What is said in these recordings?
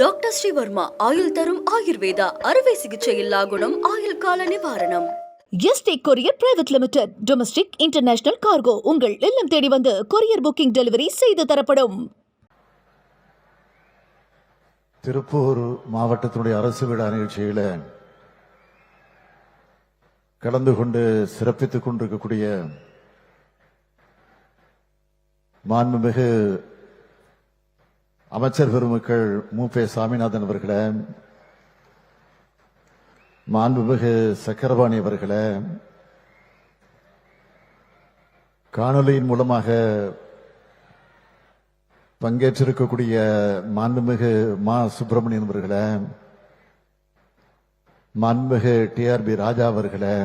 Doctor Sreevarma ஆயுள் தரும் ஆயுர்வேதா அறுவை சிகிச்சையில்லா குணம் ஆயுள் கால நிவாரணம். ST courier private limited domestic international cargo உங்கள் இல்லம் தேடி வந்து கொரியர் புக்கிங் டெலிவரி செய்து தரப்படும். திருப்பூர் மாவட்டத்தினுடைய அரசு விழா நிகழ்ச்சியில கலந்து கொண்டு சிறப்பித்துக் கொண்டிருக்கக்கூடிய மாண்புமிகு அமைச்சர் பெருமக்கள் மு. பே. சாமிநாதன் அவர்களே மாண்புமிகு சக்கரபாணி அவர்களே காணொலியின் மூலமாக பங்கேற்றிருக்கக்கூடிய மாண்புமிகு மா. சுப்பிரமணியன் அவர்களே மாண்புமிகு டிஆர்பி ராஜா அவர்களே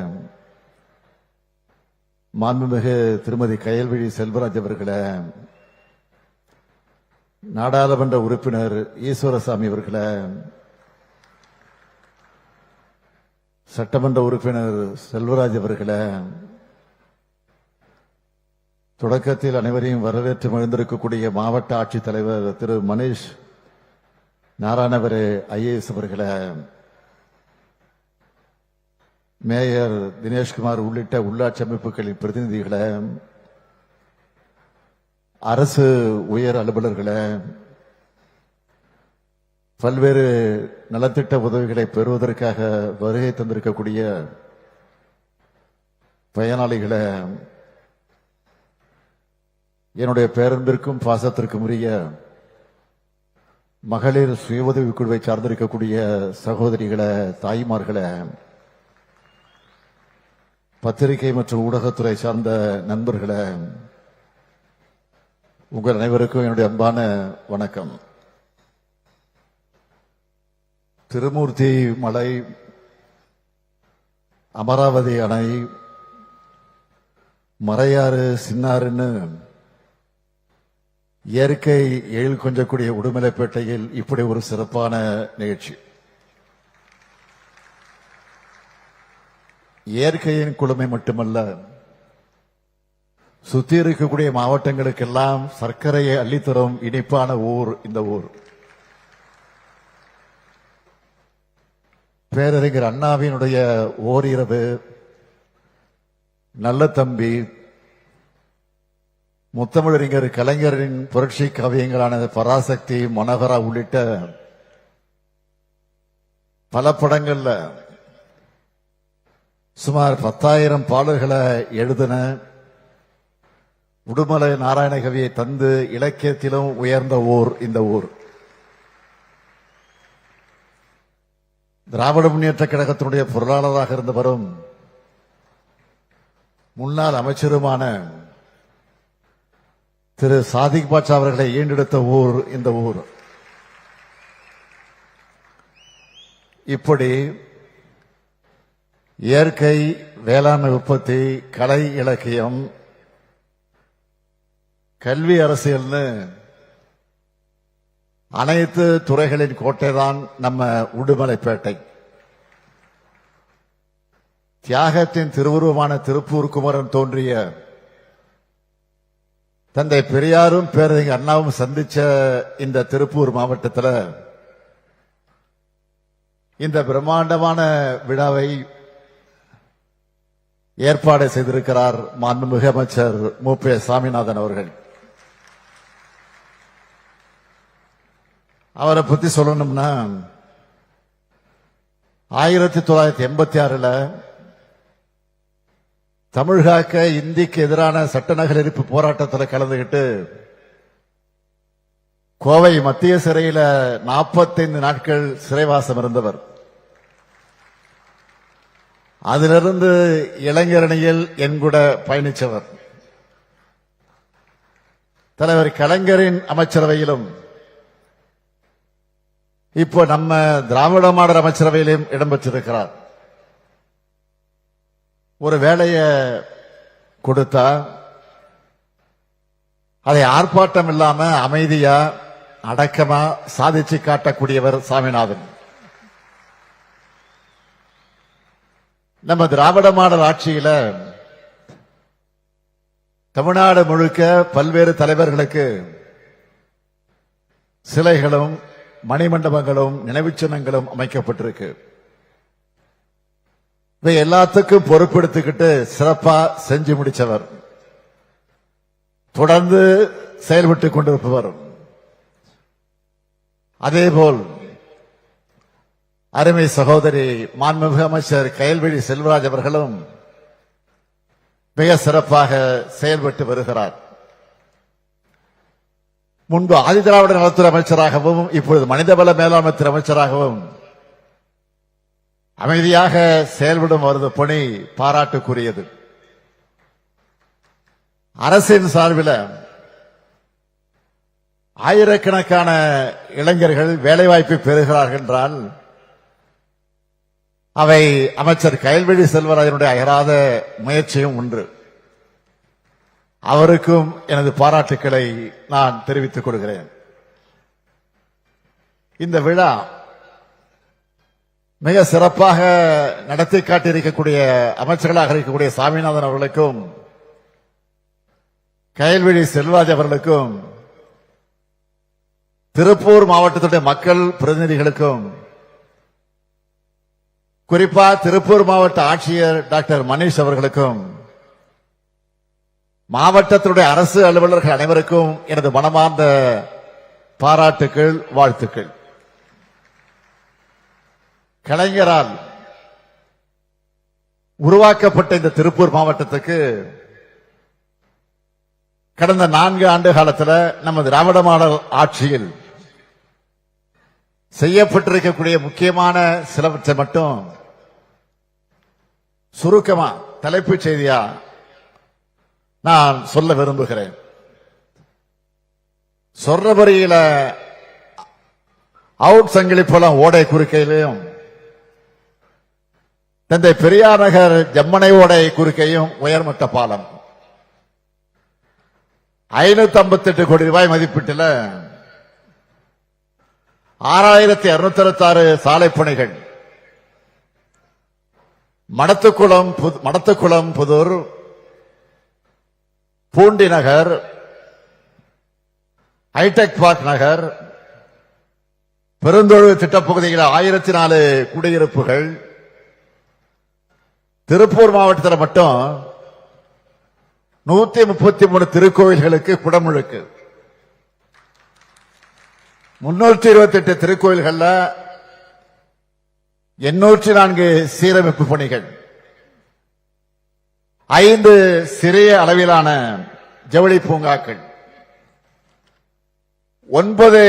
மாண்புமிகு திருமதி கயல்விழி செல்வராஜ் அவர்களே நாடாளுமன்ற உறுப்பினர் ஈஸ்வரசாமி அவர்களை சட்டமன்ற உறுப்பினர் செல்வராஜ் அவர்களை தொடக்கத்தில் அனைவரையும் வரவேற்று மகிழ்ந்திருக்கக்கூடிய மாவட்ட ஆட்சித்தலைவர் திரு மனிஷ் நாராயணவரே ஐஏஎஸ் அவர்களை மேயர் தினேஷ்குமார் உள்ளிட்ட உள்ளாட்சி அமைப்புகளின் பிரதிநிதிகளை அரசு உயர் அலுவலர்களை பல்வேறு நலத்திட்ட உதவிகளை பெறுவதற்காக வருகை தந்திருக்கக்கூடிய பயனாளிகளை என்னுடைய பேரன்பிற்கும் பாசத்திற்கும் உரிய மகளிர் சுய உதவி குழுவை சார்ந்திருக்கக்கூடிய சகோதரிகளை தாய்மார்களை பத்திரிகை மற்றும் ஊடகத்துறை சார்ந்த நண்பர்களை உங்கள் அனைவருக்கும் என்னுடைய அன்பான வணக்கம். திருமூர்த்தி மலை அமராவதி அணை மறையாறு சின்னாறுன்னு இயற்கை எழில் கொஞ்சக்கூடிய உடுமலைப்பேட்டையில் இப்படி ஒரு சிறப்பான நிகழ்ச்சி. இயற்கையின் குளுமை மட்டுமல்ல சுத்தி இருக்கக்கூடிய மாவட்டங்களுக்கெல்லாம் சர்க்கரையை அள்ளித்தரும் இனிப்பான ஊர் இந்த ஊர். பேரறிஞர் அண்ணாவினுடைய ஓரிரவு நல்ல தம்பி முத்தமிழறிஞர் கலைஞரின் புரட்சி கவியங்களான பராசக்தி மனோகரா உள்ளிட்ட பல படங்கள்ல சுமார் பத்தாயிரம் பாடல்களை எழுதின உடுமலை நாராயணகவியை தந்து இலக்கியத்திலும் உயர்ந்த ஊர் இந்த ஊர். திராவிட முன்னேற்ற கழகத்தினுடைய பொருளாளராக இருந்து வரும் முன்னாள் அமைச்சருமான திரு சாதிக் பாட்சா அவர்களை ஈண்டெடுத்த ஊர் இந்த ஊர். இப்படி இயற்கை வேளாண்மை உற்பத்தி கலை இலக்கியம் கல்வி அரசியல்னு அனைத்து துறைகளின் கோட்டைதான் நம்ம உடுமலைப்பேட்டை. தியாகத்தின் திருவுருவமான திருப்பூர் குமரன் தோன்றிய தந்தை பெரியாரும் பேரறிஞர் அண்ணாவும் சந்திச்ச இந்த திருப்பூர் மாவட்டத்தில் இந்த பிரம்மாண்டமான விழாவை ஏற்பாடு செய்திருக்கிறார் மாண்புமிகு அமைச்சர் மு. பே. சாமிநாதன் அவர்கள். அவரை பத்தி சொல்லணும்னா ஆயிரத்தி தொள்ளாயிரத்தி எண்பத்தி ஆறுல தமிழ்காக்க இந்திக்கு எதிரான சட்ட எரிப்பு போராட்டத்தில் கலந்துகிட்டு கோவை மத்திய சிறையில 45 நாட்கள் சிறைவாசம் இருந்தவர். அதிலிருந்து இளைஞரணியில் என் கூட பயணிச்சவர். தலைவர் கலைஞரின் அமைச்சரவையிலும் இப்போ நம்ம திராவிட மாடல் அமைச்சரவையிலும் இடம்பெற்றிருக்கிறார். ஒரு வேலையை கொடுத்தா அதை ஆர்ப்பாட்டம் இல்லாம அமைதியா அடக்கமா சாதிச்சு காட்டக்கூடியவர் சாமிநாதன். நம்ம திராவிட மாடல் ஆட்சியில தமிழ்நாடு முழுக்க பல்வேறு தலைவர்களுக்கு சிலைகளும் மணிமண்டபங்களும் நினைவுச்சின்னங்களும் அமைக்கப்பட்டிருக்கு. இவை எல்லாத்துக்கும் பொறுப்பெடுத்துக்கிட்டு சிறப்பா செஞ்சு முடிச்சவர். தொடர்ந்து செயல்பட்டு கொண்டிருப்பவர். அதேபோல் அருமை சகோதரி மாண்புமிகு அமைச்சர் கயல்விழி செல்வராஜ் அவர்களும் மிக சிறப்பாக செயல்பட்டு வருகிறார். முன்பு ஆதிதிராவிட நலத்துறை அமைச்சராகவும் இப்பொழுது மனிதவள மேலாண்மை துறை அமைச்சராகவும் அமைதியாக செயல்படும் அவரது பணி பாராட்டுக்குரியது. அரசின் சார்பில் ஆயிரக்கணக்கான இளைஞர்கள் வேலைவாய்ப்பை பெறுகிறார்கள் என்றால் அவை அமைச்சர் கயல்வெளி செல்வராஜனுடைய அயராத முயற்சியும் ஒன்று அவருக்கும் எனது பாராட்டுக்களை நான் தெரிவித்துக் கொள்கிறேன். இந்த விழா மிக சிறப்பாக நடத்தி காட்டியிருக்கக்கூடிய அமைச்சர்களாக இருக்கக்கூடிய சாமிநாதன் அவர்களுக்கும் கயல்விழி செல்வராஜ் அவர்களுக்கும் திருப்பூர் மாவட்டத்துடைய மக்கள் பிரதிநிதிகளுக்கும் குறிப்பா திருப்பூர் மாவட்ட ஆட்சியர் டாக்டர் மணீஷ் அவர்களுக்கும் மாவட்டத்தினுடைய அரசு அலுவலர்கள் அனைவருக்கும் எனது மனமார்ந்த பாராட்டுக்கள் வாழ்த்துக்கள். கலைஞரால் உருவாக்கப்பட்ட இந்த திருப்பூர் மாவட்டத்துக்கு கடந்த நான்கு ஆண்டு காலத்தில் நமது திராவிட மாடல் ஆட்சியில் செய்யப்பட்டிருக்கக்கூடிய முக்கியமான சிலவற்றை மட்டும் சுருக்கமா தலைப்புச் செய்தியா நான் சொல்ல விரும்புகிறேன். சொர்ணபுரியில அவுட் சங்கிலி போலாம் ஓடை குறுக்கையிலையும் தந்தை பெரியார் நகர் ஜம்மனை ஓடை குறுக்கையும் உயர்மட்ட பாலம். ஐநூத்தி ஐம்பத்தி எட்டு கோடி ரூபாய் மதிப்பீட்டில் ஆறாயிரத்தி அறுநூத்தி அறுபத்தி ஆறு சாலை பணிகள். மடத்துக்குளம் புது- மடத்துக்குளம் புதூர் பூண்டி நகர் ஹைடெக் பார்க் நகர் பெருந்தொழு திட்டப்பகுதியில் ஆயிரத்தி நாலு குடியிருப்புகள். திருப்பூர் மாவட்டத்தில் மட்டும் நூத்தி முப்பத்தி மூணு திருக்கோயில்களுக்கு குடமுழுக்கு முன்னூற்றி இருபத்தி எட்டு திருக்கோயில்கள்ல எண்ணூற்றி நான்கு சீரமைப்பு பணிகள். ஐந்து சிறிய அளவிலான ஜவுளி பூங்காக்கள் ஒன்பது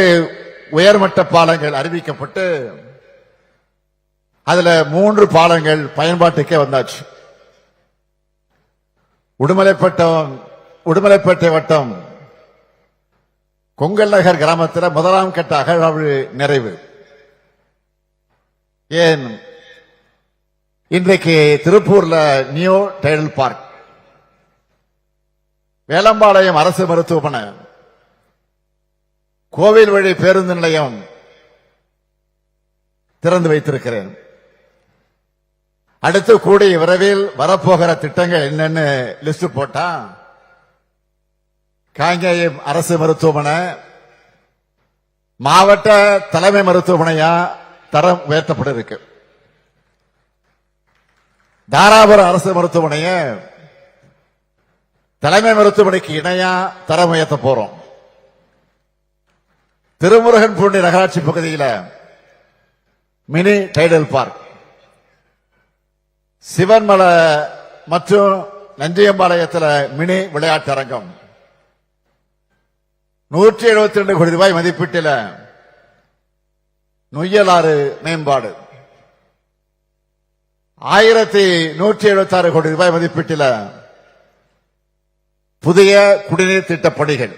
உயர்மட்ட பாலங்கள் அறிவிக்கப்பட்டு அதுல மூன்று பாலங்கள் பயன்பாட்டுக்கே வந்தாச்சு. உடுமலைப்பட்டம் உடுமலைப்பேட்டை வட்டம் கொங்கல் நகர் கிராமத்தில் முதலாம் கட்ட அகழாய்வு நிறைவு. ஏன் இன்றைக்கு திருப்பூர்ல நியூ டைடல் பார்க். வேலம்பாளையம் அரசு மருத்துவமனை. கோவில் வழி பேருந்து நிலையம் திறந்து வைத்திருக்கிறேன். அடுத்து கூடிய விரைவில் வரப்போகிற திட்டங்கள் என்னன்னு லிஸ்ட் போட்டா காங்கேயம் அரசு மருத்துவமனை மாவட்ட தலைமை மருத்துவமனையா தரம் உயர்த்தப்பட இருக்கு தாராபுரம் அரசு மருத்துவமனைய தலைமை மருத்துவமனைக்கு இணையா தரம் உயர்த்த போறோம். திருமுருகன் பூண்டி நகராட்சி பகுதியில் மினி டைடல் பார்க். சிவன்மலை மற்றும் நஞ்சியம்பாளையத்தில் மினி விளையாட்டு அரங்கம். நூற்றி எழுபத்தி ரெண்டு கோடி ரூபாய் மதிப்பீட்டில் நொய்யலாறு மேம்பாடு. ஆயிரத்தி நூற்றி எழுபத்தி ஆறு கோடி ரூபாய் மதிப்பீட்டில் புதிய குடிநீர் திட்டப் பணிகள்.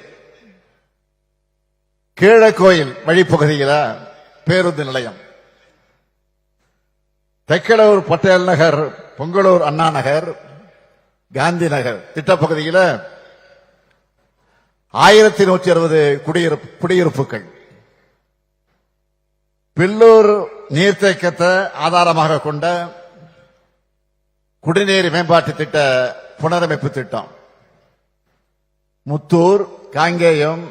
கீழக்கோயில் வழிப்பகுதியில் பேருந்து நிலையம். தெக்கலூர் பட்டேல் நகர் பொங்கலூர் அண்ணா நகர் காந்தி நகர் திட்டப்பகுதியில் ஆயிரத்தி நூற்றி அறுபது குடியிருப்பு குடியிருப்புகள். பில்லூர் நீர்த்தேக்கத்தை ஆதாரமாக கொண்ட குடிநீர் மேம்பாட்டு திட்ட புனரமைப்பு திட்டம். முத்தூர் காங்கேயம்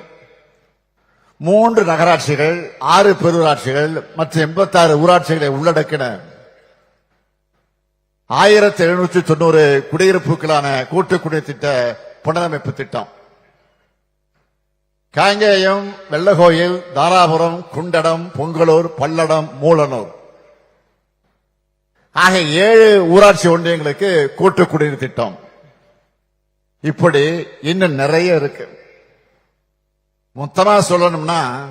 மூன்று நகராட்சிகள் ஆறு பெருராட்சிகள் மற்றும் எண்பத்தாறு ஊராட்சிகளை உள்ளடக்கின ஆயிரத்தி எழுநூற்றி தொண்ணூறு குடியிருப்புகளான கூட்டு குடிநீர் திட்ட புனரமைப்பு திட்டம். காங்கேயம் வெள்ளகோயில் தாராபுரம் குண்டடம் பொங்கலூர் பல்லடம் மூலனூர். ஆக ஏழு ஊராட்சி ஒன்றியங்களுக்கு கூட்டு குடிநீர் திட்டம். இப்படி இன்னும் நிறைய இருக்கு. மொத்தமா சொல்லணும்னா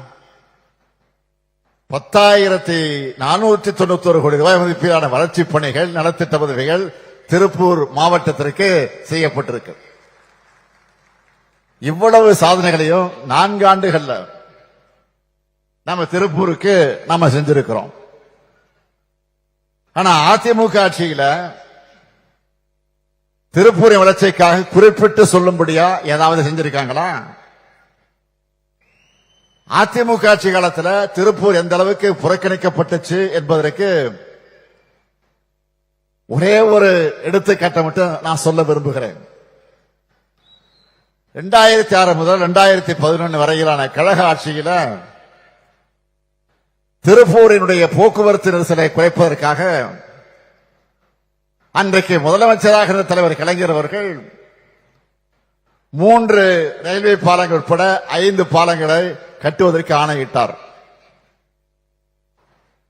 பத்தாயிரத்தி நானூற்றி தொண்ணூத்தி ஒரு கோடி ரூபாய் மதிப்பிலான வளர்ச்சிப் பணிகள் நலத்திட்ட உதவிகள் திருப்பூர் மாவட்டத்திற்கு செய்யப்பட்டிருக்கு. இவ்வளவு சாதனைகளையும் நான்கு ஆண்டுகள்ல நம்ம திருப்பூருக்கு நாம செஞ்சிருக்கிறோம். ஆனா அதிமுக ஆட்சியில திருப்பூரின் வளர்ச்சிக்காக குறிப்பிட்டு சொல்லும்படியா ஏதாவது செஞ்சிருக்காங்களா? அதிமுக ஆட்சி காலத்துல திருப்பூர் எந்த அளவுக்கு புறக்கணிக்கப்பட்டுச்சு என்பதற்கு ஒரே ஒரு எடுத்துக்காட்டை மட்டும் நான் சொல்ல விரும்புகிறேன். ரெண்டாயிரத்தி ஆறு முதல் ரெண்டாயிரத்தி பதினொன்று வரையிலான கழக ஆட்சியில திருப்பூரினுடைய போக்குவரத்து நெரிசலை குறைப்பதற்காக அன்றைக்கு முதலமைச்சராக இருந்த தலைவர் கலைஞர் அவர்கள் மூன்று ரயில்வே பாலங்கள் உட்பட ஐந்து பாலங்களை கட்டுவதற்கு ஆணையிட்டார்.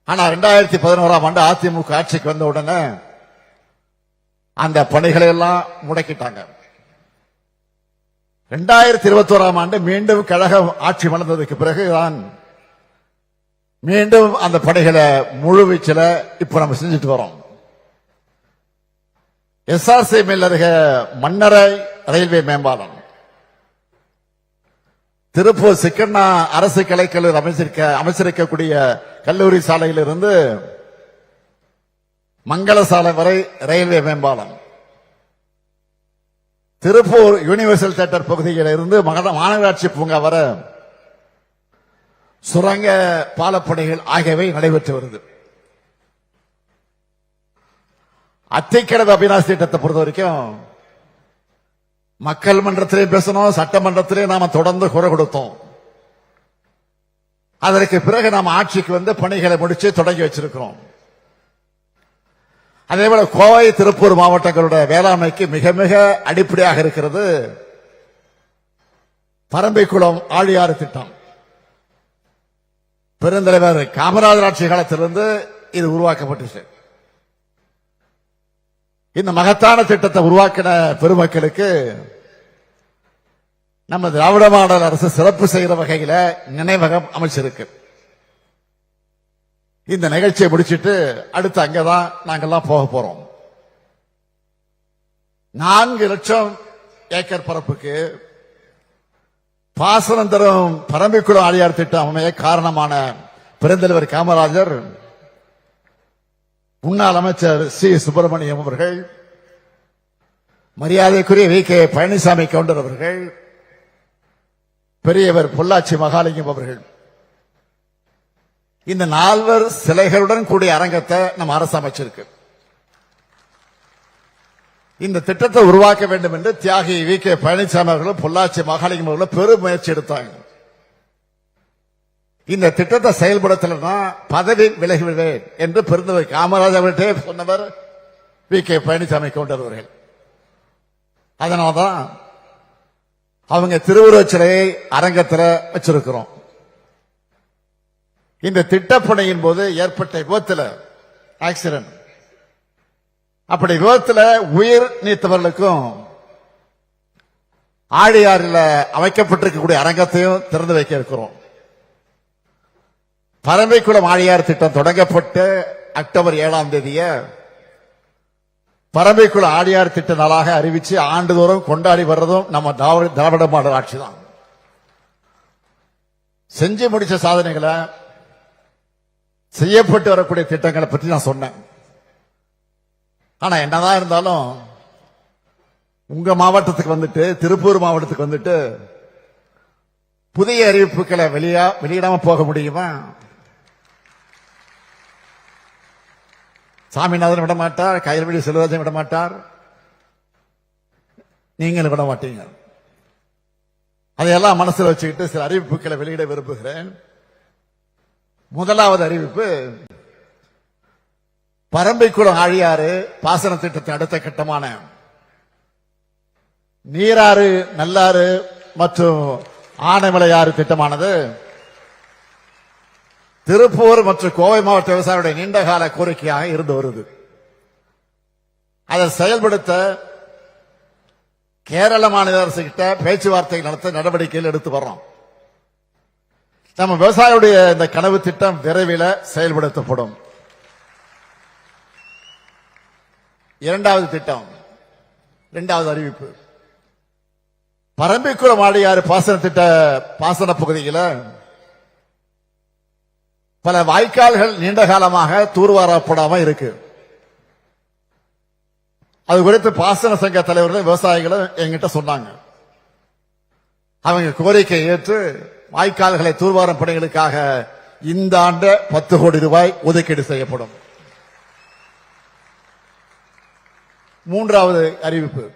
ஆனா ரெண்டாயிரத்தி பதினோராம் ஆண்டு அதிமுக ஆட்சிக்கு வந்த உடனே அந்த பணிகளை எல்லாம் முடக்கிட்டாங்க. ரெண்டாயிரத்தி இருபத்தி ஓராம் ஆண்டு மீண்டும் கழகம் ஆட்சி வளர்ந்ததுக்கு பிறகுதான் மீண்டும் அந்த படைகளை முழு வீச்சில் இப்ப நம்ம செஞ்சுட்டு வரோம். எஸ்ஆர்சி மில் அருகே மன்னரை ரயில்வே மேம்பாலம். திருப்பூர் சிக்கண்ணா அரசு கலைக்கல்லூரி அமைச்சிருக்க அமைச்சிருக்கக்கூடிய கல்லூரி சாலையிலிருந்து மங்கள சாலை வரை ரயில்வே மேம்பாலம். திருப்பூர் யூனிவர்சல் தியேட்டர் பகுதியில் இருந்து மகட- மாநகராட்சி பூங்கா வர சுரங்க பாலப்படைகள் ஆகியவை நடைபெற்று வருது. அத்திக்கடவு அபிநாசி திட்டத்தை பொறுத்த வரைக்கும் மக்கள் மன்றத்திலே பேசணும் சட்டமன்றத்திலே நாம தொடர்ந்து குறை கொடுத்தோம். அதற்கு பிறகு நாம் ஆட்சிக்கு வந்து பணிகளை முடிச்சு தொடங்கி வச்சிருக்கிறோம். அதே போல கோவை திருப்பூர் மாவட்டங்களுடைய வேளாண்மைக்கு மிக மிக அடிப்படையாக இருக்கிறது பரம்பிக்குளம் ஆழியாறு திட்டம். பெருந்தலைவர் காமராஜர் ஆட்சி காலத்திலிருந்து இது உருவாக்கப்பட்டுச்சு. இந்த மகத்தான திட்டத்தை உருவாக்கின பெருமக்களுக்கு நம்ம திராவிட மாடல் அரசு சிறப்பு செய்கிற வகையில் நினைவகம் அமைச்சிருக்கு. இந்த நிகழ்ச்சியை முடிச்சிட்டு அடுத்து அங்கதான் நாங்கெல்லாம் போக போறோம். நான்கு லட்சம் ஏக்கர் பரப்புக்கு பாசனம் தரும் பரம்பிக்குளம் ஆழியார் திட்டம் அமைய காரணமான பெருந்தலைவர் காமராஜர் முன்னாள் அமைச்சர் சி. சுப்பிரமணியம் அவர்கள் மரியாதைக்குரிய வி. கே. பழனிசாமி கவுண்டர் அவர்கள் பெரியவர் பொள்ளாச்சி மகாலிங்கம் அவர்கள். இந்த நால்வர் சிலைகளுடன் கூடிய அரங்கத்தை நம்ம அரசு அமைச்சிருக்கு. இந்த திட்டத்தை உருவாக்க வேண்டும் என்று தியாகி வி கே பழனிசாமி அவர்களும் பொள்ளாச்சி மகாலிங்கம் அவர்களும் பெரும் முயற்சி எடுத்தாங்க. இந்த திட்டத்தை செயல்படுத்தலன்னா பதவி விலகிவிடுவேன் என்று பெருந்தவர் காமராஜ் அவர்கிட்டே சொன்னவர் வி கே பழனிசாமி கொண்டவர்கள் அவர்கள். அதனால்தான் அவங்க திருவுருவச் சிலையை அரங்கத்தில் வச்சிருக்கிறோம். இந்த திட்டப்பணியின் போது ஏற்பட்ட விபத்தில் ஆக்சிடென்ட் அப்படி விபத்துல உயிர் நீத்தவர்களுக்கும் ஆழியாறில் அமைக்கப்பட்டிருக்கக்கூடிய அரங்கத்தையும் திறந்து வைக்க இருக்கிறோம். பரமைக்குளம் ஆழியார் திட்டம் தொடங்கப்பட்டு அக்டோபர் ஏழாம் தேதிய பரமைக்குள ஆழியார் திட்ட நாளாக அறிவிச்சு ஆண்டுதோறும் கொண்டாடி வர்றதும் நம்ம திராவிட மாடல் ஆட்சி தான். செஞ்சு முடிச்ச சாதனைகளை செய்யப்பட்டு வரக்கூடிய திட்டங்களை பற்றி நான் சொன்னேன். ஆனா என்னதான் இருந்தாலும் உங்க மாவட்டத்துக்கு வந்துட்டு திருப்பூர் மாவட்டத்துக்கு வந்துட்டு புதிய அறிவிப்புகளை வெளியா வெளியிடாம போக முடியுமா? சாமிநாதன் விட மாட்டார் கயல்வெளி செல்வராஜன் விட மாட்டார் நீங்களும் விட மாட்டீங்க அதையெல்லாம் மனசுல வச்சுக்கிட்டு சில அறிவிப்புகளை வெளியிட விரும்புகிறேன். முதலாவது அறிவிப்பு பரம்பைக்குளம் ஆழியாறு பாசன திட்டத்தின் அடுத்த கட்டமான. நீராறு நல்லாறு மற்றும் ஆனைமலையாறு திட்டமானது திருப்பூர் மற்றும் கோவை மாவட்ட விவசாயிகளுடைய நீண்டகால கோரிக்கையாக இருந்து வருது. அதை செயல்படுத்த கேரள மாநில அரசு கிட்ட பேச்சுவார்த்தை நடத்த நடவடிக்கைகள் எடுத்து வர்றோம். நம்ம விவசாயியுடைய இந்த கனவு திட்டம் விரைவில் செயல்படுத்தப்படும். இரண்டாவது திட்டம் இரண்டாவது அறிவிப்பு. பரம்பிக்குளம் ஆடையாறு பாசன திட்ட பாசன பகுதியில் பல வாய்க்கால்கள் நீண்ட காலமாக தூர்வாரப்படாம இருக்கு. அது குறித்து பாசன சங்க தலைவர்கள் விவசாயிகளும் என்கிட்ட சொன்னாங்க. அவங்க கோரிக்கை ஏற்று வாய்க்கால்களை தூர்வாரும் பணிகளுக்காக இந்த ஆண்டு பத்து கோடி ரூபாய் ஒதுக்கீடு செய்யப்படும். மூன்றாவது அறிவிப்பு.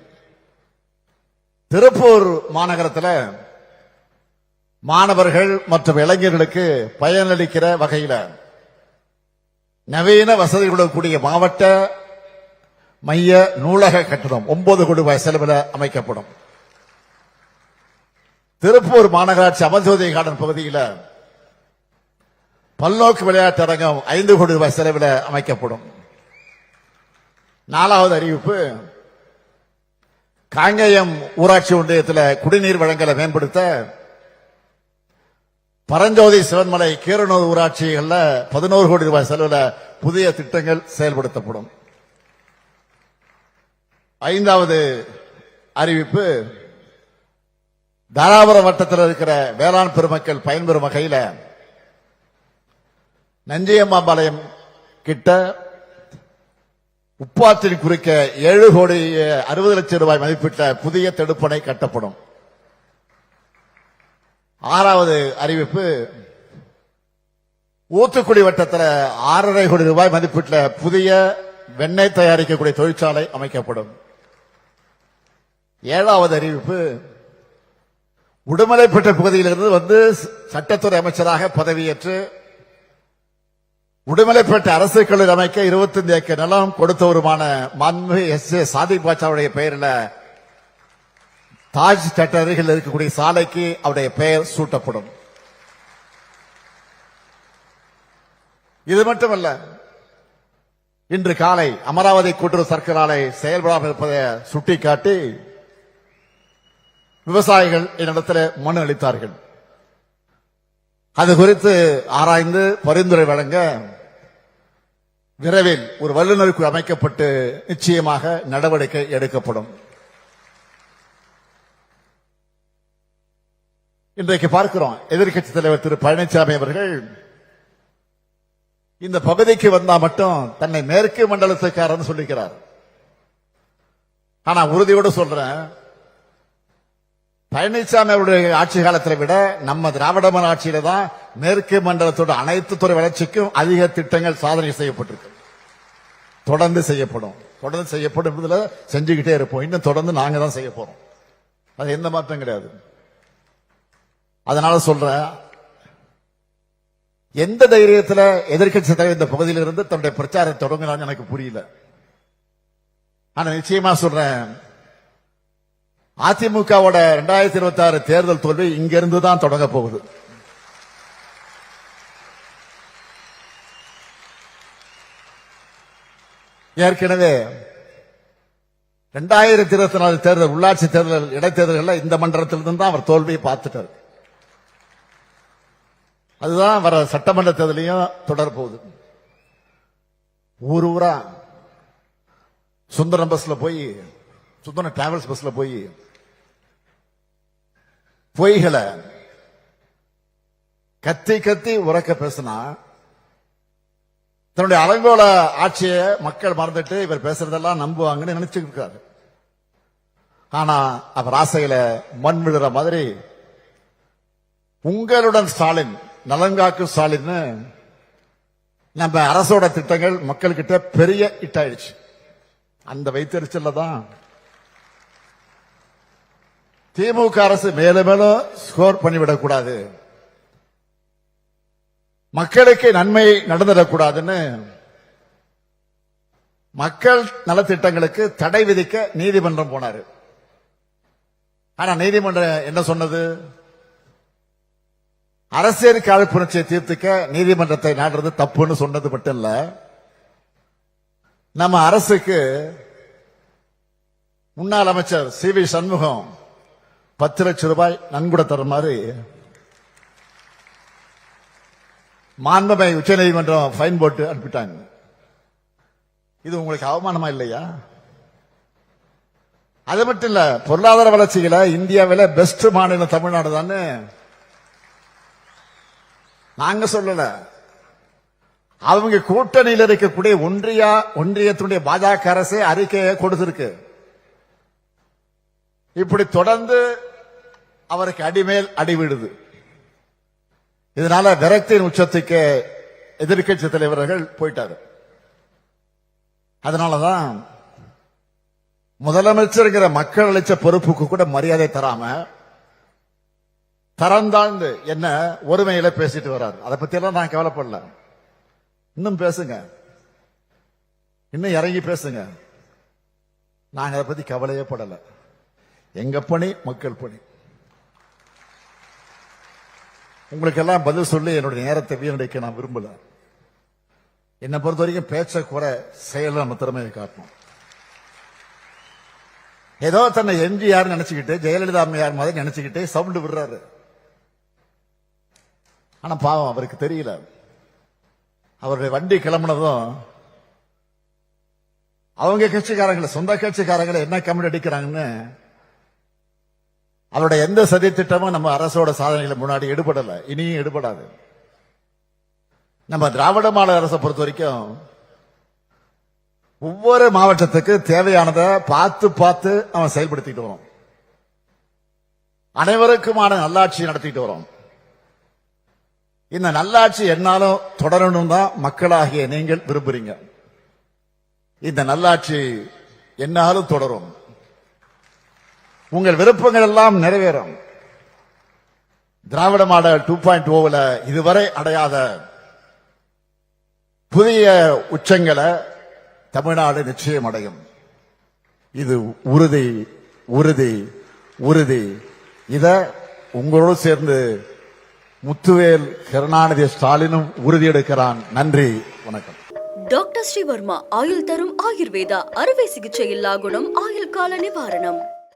திருப்பூர் மாநகரத்தில் மாணவர்கள் மற்றும் இளைஞர்களுக்கு பயனளிக்கிற வகையில் நவீன வசதிகளுடன் கூடிய மாவட்ட மைய நூலக கட்டணம் ஒன்பது கோடி ரூபாய் செலவில் அமைக்கப்படும். திருப்பூர் மாநகராட்சி அமர்ஜோதி கார்டன் பகுதியில் பல்நோக்கு விளையாட்டு அரங்கம் ஐந்து கோடி ரூபாய் செலவில் அமைக்கப்படும். நாலாவது அறிவிப்பு. காங்கேயம் ஊராட்சி ஒன்றியத்தில் குடிநீர் வழங்கலை மேம்படுத்த. பரஞ்சோதி சிவன்மலை கீரனூர் ஊராட்சிகளில் பதினோரு கோடி ரூபாய் செலவில் புதிய திட்டங்கள் செயல்படுத்தப்படும். ஐந்தாவது அறிவிப்பு. தாராபுரம் வட்டத்தில் இருக்கிற வேளாண் பெருமக்கள் பயன்பெறும் வகையில் நஞ்சியம்மாபாளையம் கிட்ட உப்பாற்றில் குறிக்க ஏழு கோடி அறுபது லட்சம் ரூபாய் மதிப்பிட்ட புதிய தடுப்பணை கட்டப்படும். ஆறாவது அறிவிப்பு ஊத்துக்குடி வட்டத்தில் ஆறரை கோடி ரூபாய் மதிப்பிட்ட புதிய வெண்ணெய் தயாரிக்கக்கூடிய தொழிற்சாலை அமைக்கப்படும். ஏழாவது அறிவிப்பு உடுமலைப்பட்ட பகுதியிலிருந்து வந்து சட்டத்துறை அமைச்சராக பதவியேற்று உடுமலைப்பேட்டை அரசு கல்லூரி அமைக்க 25 ஏக்கர் நிலம் கொடுத்தவருமான மாண்பு எஸ் ஏ சாதிக் பாட்சாவுடைய பெயரில் தாஜ் சட்ட அருகில் இருக்கக்கூடிய சாலைக்கு அவருடைய பெயர் சூட்டப்படும். இது மட்டுமல்ல இன்று காலை அமராவதி கூட்டுறவு சர்க்கரை ஆலை செயல்படாமல் இருப்பதை சுட்டிக்காட்டி விவசாயிகள் என்னிடத்தில் மனு அளித்தார்கள். அது குறித்து ஆராய்ந்து பரிந்துரை வழங்க விரைவில் ஒரு வல்லுநர் குழு அமைக்கப்பட்டு நிச்சயமாக நடவடிக்கை எடுக்கப்படும். இன்றைக்கு பார்க்கிறோம் எதிர்க்கட்சி தலைவர் திரு பழனிசாமி அவர்கள் இந்த பகுதிக்கு வந்தா மட்டும் தன்னை மேற்கு மண்டலத்துக்காரன்னு சொல்லிக்கிறார். ஆனா உறுதியோடு சொல்றேன் பழனிசாமி அவருடைய ஆட்சி காலத்தை விட நம்ம திராவிடமன் ஆட்சியில தான் மேற்கு மண்டலத்தோட அனைத்து துறை வளர்ச்சிக்கும் அதிக திட்டங்கள் சாதனை செய்யப்பட்டிருக்கு. தொடர்ந்து செய்யப்படும். தொடர்ந்து செய்யப்படும் என்பதுல செஞ்சுக்கிட்டே இருப்போம். இன்னும் தொடர்ந்து நாங்க தான் செய்ய போறோம். அது எந்த மாற்றம் கிடையாது. அதனால சொல்றேன் எந்த தைரியத்துல எதிர்க்கட்சி தலைவர் இந்த பகுதியில் இருந்து தன்னுடைய பிரச்சாரத்தை தொடங்கினான்னு எனக்கு புரியல. ஆனா நிச்சயமா சொல்றேன் அதிமுகவோட ரெண்டாயிரத்தி இருபத்தி ஆறு தேர்தல் தோல்வி இங்கிருந்து தான் தொடங்க போகுது. ஏற்கனவே ரெண்டாயிரத்தி இருபத்தி நாலு தேர்தல் உள்ளாட்சி தேர்தல் இடைத்தேர்தல்கள் இந்த மண்டலத்திலிருந்து தான் அவர் தோல்வியை பார்த்துட்டார். அதுதான் வர சட்டமன்ற தேர்தலையும் தொடர போகுது. ஊர் ஊரா சுந்தரம் பஸ்ல போய் சுந்தரம் டிராவல்ஸ் பஸ்ல போய் பொய்களை கத்தி கத்தி உறக்க பேசினா தன்னுடைய அலங்கோல ஆட்சியை மக்கள் மறந்துட்டு இவர் பேசுறதெல்லாம் நம்புவாங்கன்னு நினைச்சுட்டு இருக்காரு. ஆனா அவர் ஆசையில மண் விழுற மாதிரி உங்களுடன் ஸ்டாலின் நலங்காக்கும் ஸ்டாலின் நம்ம அரசோட திட்டங்கள் மக்கள்கிட்ட பெரிய இட்டாயிடுச்சு. அந்த வைத்தறிச்சல்ல தான் திமுக அரசு மேலும் மேலும் ஸ்கோர் பண்ணிவிடக் கூடாது மக்களுக்கு நன்மை நடந்துடக்கூடாதுன்னு மக்கள் நலத்திட்டங்களுக்கு தடை விதிக்க நீதிமன்றம் போனாரு. ஆனா நீதிமன்றம் என்ன சொன்னது? அரசியல் காழ்ப்புணர்ச்சியை தீர்த்துக்க நீதிமன்றத்தை நாடுறது தப்புன்னு சொன்னது மட்டும் இல்ல. நம்ம அரசுக்கு முன்னாள் அமைச்சர் சி வி சண்முகம் பத்து லட்சம் ரூபாய் நன்கொடை மாதிரி மாண்பமை உச்சநீதிமன்றம் ஃபைன் போட்டு அனுப்பிட்டாங்க. இது உங்களுக்கு அவமானமா இல்லையா? அது மட்டும் இல்ல பொருளாதார வளர்ச்சியில இந்தியாவில பெஸ்ட் மாநிலம் தமிழ்நாடு தானே? நாங்க சொல்லல. அவங்க கூட்டணியில் இருக்கக்கூடிய ஒன்றிய ஒன்றியத்துடைய பாஜக அரசே அறிக்கையை கொடுத்திருக்கு. இப்படி தொடர்ந்து அவருக்கு அடிமேல் அடிவிடுது. இதனால விரக்தியின் உச்சத்துக்கு எதிர்க்கட்சி தலைவர்கள் போயிட்டாரு. அதனாலதான் முதலமைச்சருங்கிற மக்கள் அளிச்ச பொறுப்புக்கு கூட மரியாதை தராம தரந்தாழ்ந்து என்ன ஒருமையில பேசிட்டு வர்றாரு அதை பத்தி எல்லாம் நான் கவலைப்படல. இன்னும் பேசுங்க. இன்னும் இறங்கி பேசுங்க. நாங்க அதை பத்தி கவலையே படல. எங்க பணி? மக்கள் பணி. உங்களுக்கு எல்லாம் பதில் சொல்லி என்னுடைய நேரத்தை வீணடிக்க நான் விரும்பல. என்னை பொறுத்த வரைக்கும் பேச்ச குறை செயல நம்ம திறமையை காட்டணும். ஏதோ தன்னை எம்ஜிஆர் நினைச்சுக்கிட்டு ஜெயலலிதா அம்மையார் மாதிரி நினைச்சுக்கிட்டு சவுண்டு விடுறாரு. ஆனா பாவம் அவருக்கு தெரியல. அவருடைய வண்டி கிளம்புனதும் அவங்க கட்சிக்காரங்களை சொந்த கட்சிக்காரங்களை என்ன கமெண்ட் அடிக்கிறாங்கன்னு அவருடைய எந்த சதி திட்டமும் நம்ம அரசோட சாதனைகளை முன்னாடி எடுபடல. இனியும் எடுபடாது. நம்ம திராவிட மாநில அரசை பொறுத்த வரைக்கும் ஒவ்வொரு மாவட்டத்துக்கு தேவையானதை பார்த்து பார்த்து அவன் செயல்படுத்திட்டு வரோம். அனைவருக்குமான நல்லாட்சி நடத்திட்டு வரோம். இந்த நல்லாட்சி என்னாலும் தொடரணும் தான் மக்களாகிய நீங்கள் விரும்புறீங்க. இந்த நல்லாட்சி என்னாலும் தொடரும். உங்கள் விருப்பங்கள் எல்லாம் நிறைவேறும். திராவிட மாடல் டூ பாயிண்ட் ஓவில் இதுவரை அடையாத புதிய உச்சங்களை தமிழ்நாடு நிச்சயம் அடையும். இது உறுதி உறுதி உறுதி. இத உங்களோடு சேர்ந்து முத்துவேல் கருணாநிதி ஸ்டாலினும் உறுதி எடுக்கிறான் நன்றி வணக்கம். டாக்டர் ஸ்ரீவர்மா ஆயுள் தரும் ஆயுர்வேதா அறுவை சிகிச்சை இல்லா குணம் ஆயுள் கால நிவாரணம்.